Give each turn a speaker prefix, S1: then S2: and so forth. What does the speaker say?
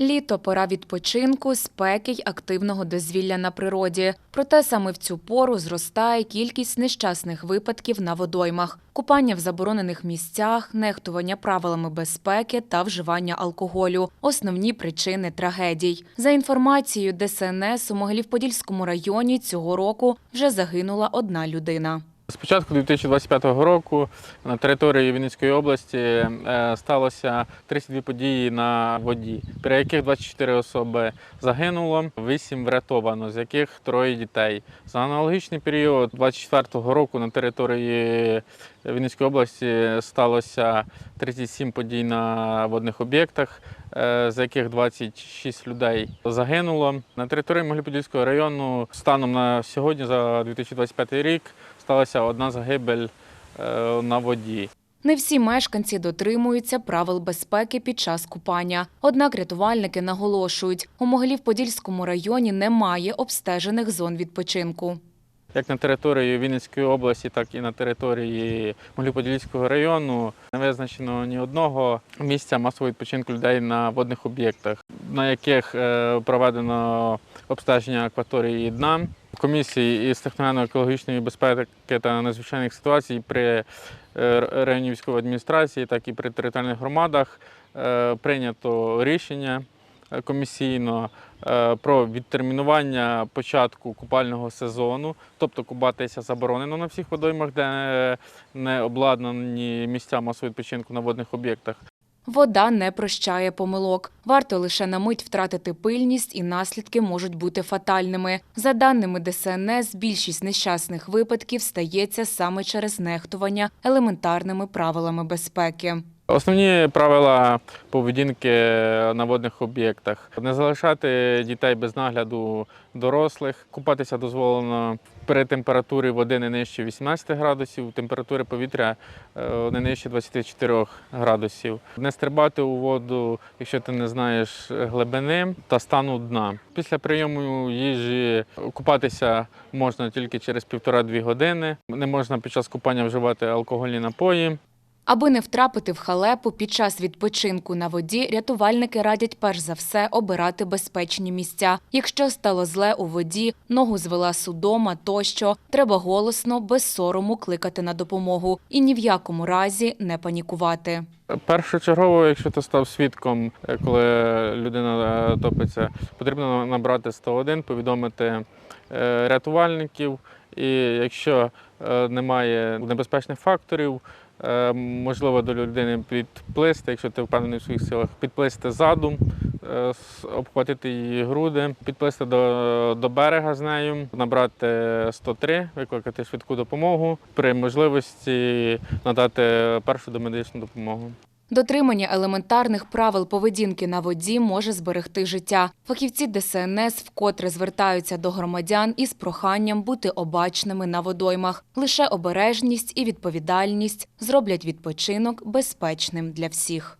S1: Літо пора відпочинку, спеки й активного дозвілля на природі. Проте саме в цю пору зростає кількість нещасних випадків на водоймах, купання в заборонених місцях, нехтування правилами безпеки та вживання алкоголю основні причини трагедій. За інформацією ДСНС у Могилів-Подільському районі цього року вже загинула одна людина.
S2: З початку 2025 року на території Вінницької області е, сталося 32 події на воді, при яких 24 особи загинуло, 8 врятовано, з яких троє дітей. За аналогічний період 2024 року на території Вінницької області сталося 37 подій на водних об'єктах, е, з яких 26 людей загинуло. На території Могилів-Подільського району станом на сьогодні, за 2025 рік, сталася одна загибель е, на воді.
S1: Не всі мешканці дотримуються правил безпеки під час купання. Однак рятувальники наголошують, у Могилів-Подільському районі немає обстежених зон відпочинку.
S2: Як на території Вінницької області, так і на території Могилів-Подільського району не визначено ні одного місця масового відпочинку людей на водних об'єктах, на яких е, проведено обстеження акваторії дна. Комісії із техногенно-екологічної безпеки та надзвичайних ситуацій при е, районній військовій адміністрації, так і при територіальних громадах е, прийнято рішення е, комісійно про відтермінування початку купального сезону, тобто купатися заборонено на всіх водоймах, де не обладнані місця масового відпочинку на водних об'єктах.
S1: Вода не прощає помилок. Варто лише на мить втратити пильність, і наслідки можуть бути фатальними. За даними ДСНС, більшість нещасних випадків стається саме через нехтування елементарними правилами безпеки.
S2: Основні правила поведінки на водних об'єктах: не залишати дітей без нагляду дорослих, купатися дозволено при температурі води не нижче 18 градусів, температури повітря е, не нижче 24 градусів. Не стрибати у воду, якщо ти не знаєш глибини та стану дна. Після прийому їжі купатися можна тільки через півтора-дві години. Не можна під час купання вживати алкогольні напої.
S1: Аби не втрапити в халепу під час відпочинку на воді, рятувальники радять перш за все обирати безпечні місця. Якщо стало зле у воді, ногу звела судома тощо, треба голосно, без сорому кликати на допомогу і ні в якому разі не панікувати.
S2: Першочергово, якщо ти став свідком, е, коли людина е, топиться, потрібно набрати 101, повідомити е, рятувальників. І якщо немає небезпечних факторів, можливо до людини підплисти, якщо ти впевнений в своїх силах, підплисти ззаду, е, обхватити її груди, підплисти до, до берега з нею, набрати 103, викликати швидку допомогу, при можливості надати першу домедичну допомогу.
S1: Дотримання елементарних правил поведінки на воді може зберегти життя. Фахівці ДСНС вкотре звертаються до громадян із проханням бути обачними на водоймах. Лише обережність і відповідальність зроблять відпочинок безпечним для всіх.